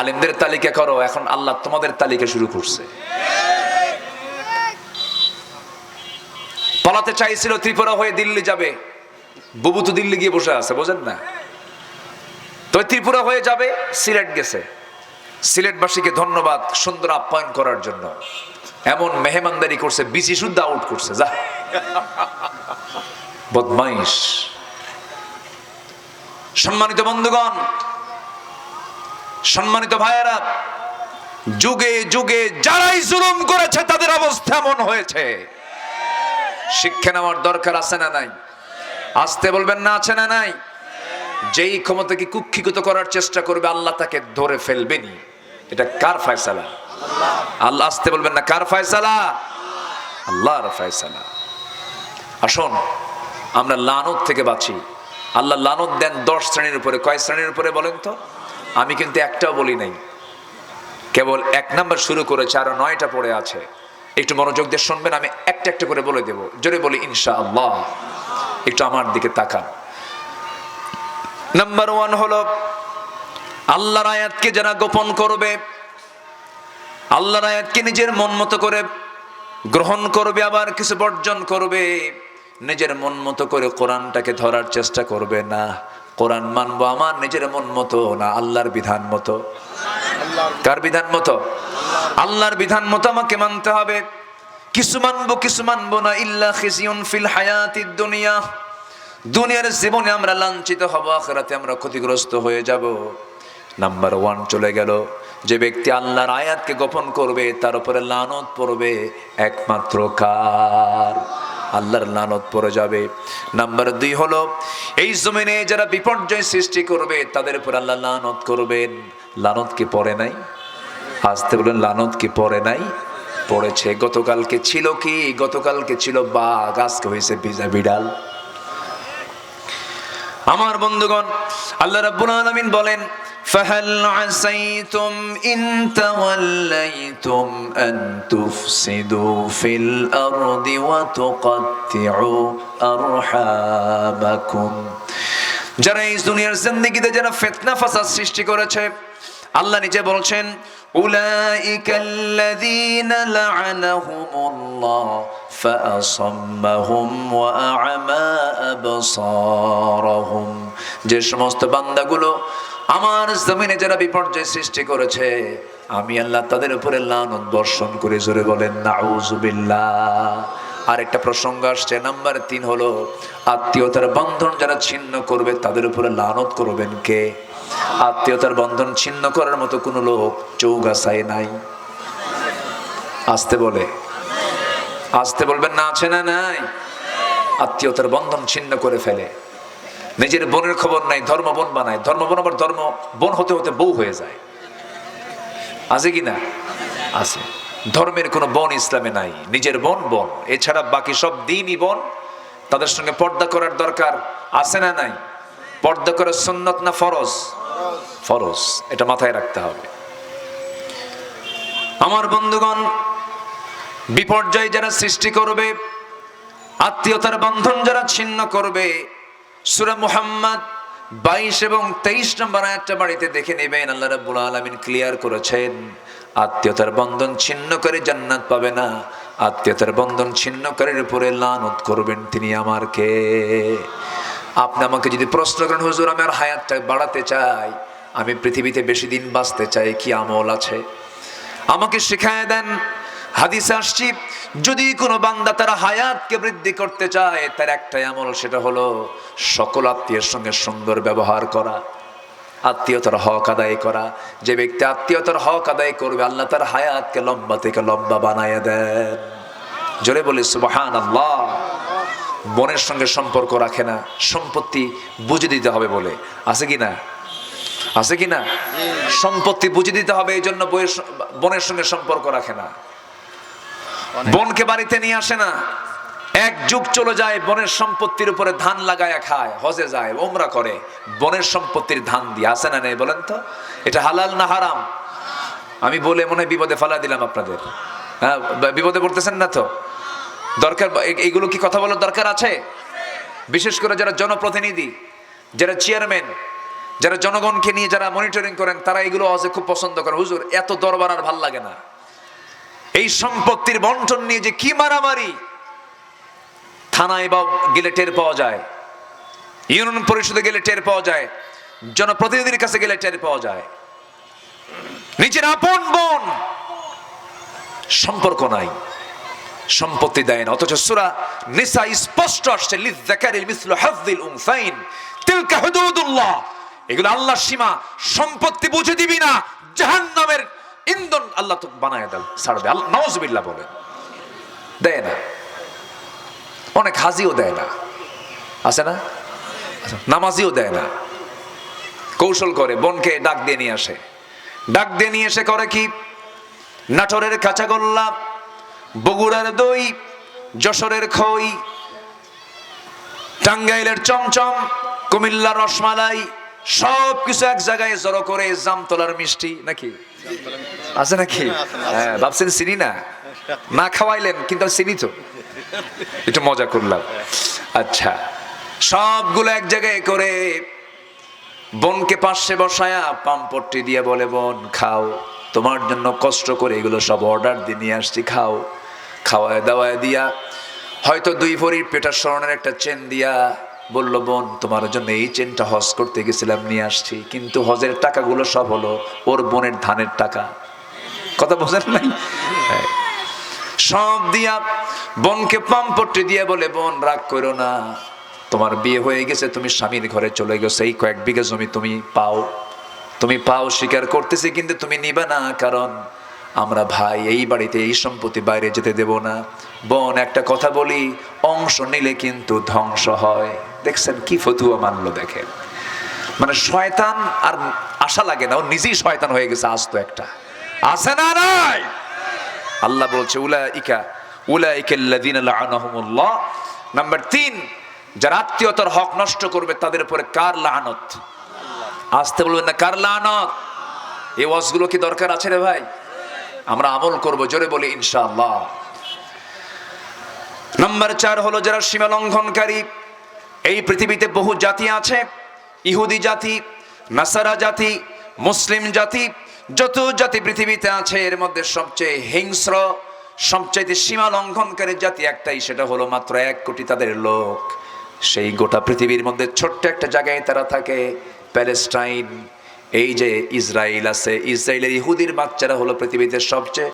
আলেমদের তালিকা করো, এখন আল্লাহ তোমাদের তালিকা শুরু করছে। পালাতে চাইছিল ত্রিপুরা হয়ে দিল্লি যাবে। বুবু তো দিল্লি গিয়ে বসে আছে, বোঝেন না? তবে ত্রিপুরা হয়ে যাবে, সিলেট গেছে। সিলেটবাসীকে ধন্যবাদ সুন্দর আপ্যায়ন করার জন্য। এমন মেহমানদারি করছে বিসি শুদ্ধ আউট করছে, যা। বদমাইশ। সম্মানিত বন্ধুগণ সম্মানিত ভাইয়েরা, যুগে যুগে যারাই জুলুম করেছে, তাদের অবস্থা এমন হয়েছে। শিক্ষা নেওয়ার দরকার আছে না নাই? আসতে বলবেন না, আছে না নাই? যেই ক্ষমতাকে কুক্ষিগত করার চেষ্টা করবে, আল্লাহ তাকে ধরে ফেলবেনি এটা কার ফায়সালা? আল্লাহ আসতে বলবেন না, কার ফায়সালা? আল্লাহর ফয়সালা। আসুন, আমরা লানত থেকে বাঁচি। আল্লাহ লানত দেন দশ শ্রেণির উপরে। কয় শ্রেণির উপরে বলেন তো? আমি কিন্তু একটাও বলি নাই। কেবল এক নাম্বার শুরু করেছে, আরও নয়টা পড়ে আছে। একটু মনোযোগ দিয়ে শুনবেন, আমি একটা একটা করে বলে দেব। জোরে বলি ইনশা আল্লাহ একটু আমার দিকে তাকান। নাম্বার ওয়ান হলো, আল্লাহর আয়াতকে যারা গোপন করবে, আল্লাহর আয়াতকে নিজের মন মতো করে গ্রহণ করবে, আবার কিছু বর্জন করবে, নিজের মন মতো করে কোরআনটাকে ধরার চেষ্টা করবে না। কোরআন মানবো আমার নিজের মন মতো, না আল্লাহর বিধান মতো। কার বিধান মতো? আল্লাহর বিধান মতো আমাকে মানতে হবে। কিছু মানবো কিছু মানবো না। ইল্লা দুনিয়া। দুনিয়ার জীবনে আমরা লাঞ্ছিত হব, আখেরাতে আমরা ক্ষতিগ্রস্ত হয়ে যাব। নাম্বার ওয়ান চলে গেল। যে ব্যক্তি আল্লাহর আয়াতকে গোপন করবে, তার উপরে লানত পড়বে, একমাত্র কার? আল্লাহর লানত পড়ে যাবে। নাম্বার দুই হলো, এই জমিনে যারা বিপর্যয় সৃষ্টি করবে, তাদের উপর আল্লাহ লানত করবেন। লানত কি পড়ে নাই? আসতে বলেন, লানত কি পড়ে নাই? পড়েছে। গতকালকে ছিল কি? গতকালকে ছিল বাঘ, আজকে হয়েছে বিজা বিড়াল। আমার বন্ধুগণ, আল্লাহ রাব্বুল আলামিন বলেন فهل عسيتم إن توليتم أن تفسدوا في الأرض وتقطعوا أرحامكم যারা এই দুনিয়ার জিন্দেগিতে যারা ফিতনা ফাসাদ সৃষ্টি করেছে আল্লাহ নিজে বলছেন أولئك الذين لعنهم الله فأصمهم وأعمى أبصارهم যে সমস্ত বান্দাগুলো আমার জমিনে যারা বিপর্যয় সৃষ্টি করেছে, আমি আল্লাহ তাদের উপরে লানত বর্ষণ করে জোরে বলেন, নাউজুবিল্লাহ। আর একটা প্রসঙ্গ আসছে, নাম্বার তিন হলো, আত্মীয়তার বন্ধন যারা ছিন্ন করবে, তাদের উপরে লানত করবেন কে? আত্মীয়তার বন্ধন ছিন্ন করার মতো কোনো লোক চৌগাছায় নাই। আসতে বলে। আসতে বলবেন, না, আছে না নাই? আত্মীয়তার বন্ধন ছিন্ন করে ফেলে। নিজের বোনের খবর নাই, ধর্ম বোন বানায়। ধর্ম বোন আবার ধর্ম বোন হতে হতে বউ হয়ে যায়। আছে কি না? আছে। ধর্মের কোনো বোন ইসলামে নাই, নিজের বোন বোন। এছাড়া বাকি সব দিনই বোন। তাদের সঙ্গে পর্দা করার দরকার আছে না নাই? পর্দা করার সুন্নত না ফরজ? ফরজ। এটা মাথায় রাখতে হবে। আমার বন্ধুগণ, বিপর্যয় যারা সৃষ্টি করবে, আত্মীয়তার বন্ধন যারা ছিন্ন করবে সুরা মুহাম্মদ, বাইশ এবং তেইশ নম্বর একটা বাড়িতে দেখে নেবেন। আল্লাহ রাব্বুল আলামিন ক্লিয়ার করেছেন, আত্মীয়তার বন্ধন ছিন্ন করে জান্নাত পাবে না। আত্মীয়তার বন্ধন ছিন্ন করে উপরে লানত করবেন তিনি আমার কে আপনি আমাকে যদি প্রশ্ন করেন, হুজুর, আমি আর হায়াতটা বাড়াতে চাই, আমি পৃথিবীতে বেশি দিন বাঁচতে চাই, কি আমল আছে? আমাকে শেখায় দেন হাদিসে আসছি, যদি কোনো বান্দা তার হায়াতকে বৃদ্ধি করতে চায়, তার একটাই আমল সেটা হলো সকল আত্মীয়ের সঙ্গে সুন্দর ব্যবহার করা আত্মীয়তার হক আদায় করা। যে ব্যক্তি আত্মীয়তার হক আদায় করবে, আল্লাহ তার হায়াতকে লম্বা থেকে লম্বা বানায় দেন। জোরে বলি সুবাহান আল্লাহ বোনের সঙ্গে সম্পর্ক রাখে না, সম্পত্তি বুঝে দিতে হবে বলে। আছে কি না? আছে কি না? সম্পত্তি বুঝে দিতে হবে, এই জন্য বোনের সঙ্গে সম্পর্ক রাখে না। বোনকে বাড়িতে নিয়ে আসে না। এক যুগ চলে যায়, বনের সম্পত্তির উপরে ধান লাগায়া খায়, হজে যায়, ওমরা করে। বনের সম্পত্তির ধান দিয়ে আসে না নেই বলেন তো? এটা হালাল না হারাম? আমি বলে মনে বিপদে ফালা দিলাম আপনাদের। হ্যাঁ বিপদে পড়তেছেন না তো? দরকার এ- এইগুলো কি কথা বলার দরকার আছে? বিশেষ করে যারা জনপ্রতিনিধি, যারা চেয়ারম্যান, যারা জনগণকে নিয়ে যারা মনিটরিং করেন, তারা এগুলো হজে খুব পছন্দ করে। হুজুর, এত দরবার আর ভালো লাগে না। এই সম্পত্তির বন্টন নিয়ে যে কি মারামারি, থানায় বা গেলে টের পাওয়া যায়, ইউনিয়ন পরিষদে গেলে টের পাওয়া যায়, জনপ্রতিনিধির কাছে গেলে টের পাওয়া যায়। নিজের আপন বোন, সম্পর্ক নাই, সম্পত্তি দেয় না, অথচ সুরা নিসা স্পষ্ট আসছে এগুলো আল্লাহর সীমা, সম্পত্তি বুঝে দিবি না, জাহান্নামের ইন্ধন আল্লাহ তো বানায় দাও ছাড়বে। আল্লাহ বলে দেয় না। অনেক হাজিও দেয় না। আছে না? আচ্ছা, নামাজিও দেয় না। কৌশল করে বোনকে ডাক দিয়ে নিয়ে আসে। ডাক দিয়ে নিয়ে এসে করে কি? নাটোরের কাঁচাগোল্লা বগুড়ার দই যশোরের খই টাঙ্গাইলের চমচম কুমিল্লার রসমালাই সব কিছু এক জায়গায় জড়ো করে জামতলার মিষ্টি নাকি? আছে নাকি? হ্যাঁ ভাবছেন চিনি না? না খাওয়াইলেন, কিন্তু চিনি তো। একটু মজা করলাম। আচ্ছা সবগুলো এক জায়গায় করে বোনকে পাশে বসায়া পাম্পট্টি দিয়ে বলে, বোন, খাও। তোমার জন্য কষ্ট করে এগুলো সব অর্ডার দিয়ে নিয়ে আসছি, খাও। খাওয়ায় দাওয়ায় দিয়া হয়তো দুই ভরির পেটার স্মরণের একটা চেন দিয়া বলল, বোন, তোমার জন্য এই চেনটা হজ করতে গেছিলাম, নিয়ে আসছি। কিন্তু হজের টাকাগুলো সব হলো ওর বোনের ধানের টাকা। কথা বোঝেন নাই? হ্যাঁ। সব দিয়া বোনকে পাম্পট্টি দিয়ে বলে, বোন, রাগ করো না। তোমার বিয়ে হয়ে গেছে, তুমি স্বামীর ঘরে চলে গেছো। এই কয়েক বিঘা জমি তুমি পাও। তুমি পাও, স্বীকার করতেছি, কিন্তু তুমি নিবে না, কারণ আমরা ভাই, এই বাড়িতে এই সম্পত্তি বাইরে যেতে দেব না। বোন, একটা কথা বলি, অংশ নিলে কিন্তু ধ্বংস হয়। দেখছেন কি ফতুয়া মানলো দেখেন মানে শয়তান আর আশা লাগে না, ও নিজেই শয়তান হয়ে গেছে আজ তো একটা। আছে না নাই? আল্লাহ বলছে উলা ইকা উলা ইকাল্লাদিন নাম্বার তিন, যারা আত্মীয়তার হক নষ্ট করবে, তাদের উপরে কার লানত? আসতে বলবেন না, কার লানত? এই ওয়াজগুলো কি দরকার আছে রে ভাই? আমরা আমল করব, জোরে বলি, ইনশাআল্লাহ। নাম্বার চার হলো, যারা সীমা লঙ্ঘনকারী এই পৃথিবীতে বহু জাতি আছে, ইহুদি জাতি, নাসারা জাতি, মুসলিম জাতি, যত জাতি পৃথিবীতে আছে, এর মধ্যে সবচেয়ে হিংস্র সবচেয়ে সীমা লঙ্ঘনকারী জাতি একটাই, সেটা হলো মাত্র এক কোটি তাদের লোক। সেই গোটা পৃথিবীর মধ্যে ছোট্ট একটা জায়গায় তারা থাকে, প্যালেস্টাইন। এই যে ইসরায়েল আছে ইসরায়েলের ইহুদির বাচ্চারা হলো পৃথিবীতে সবচেয়ে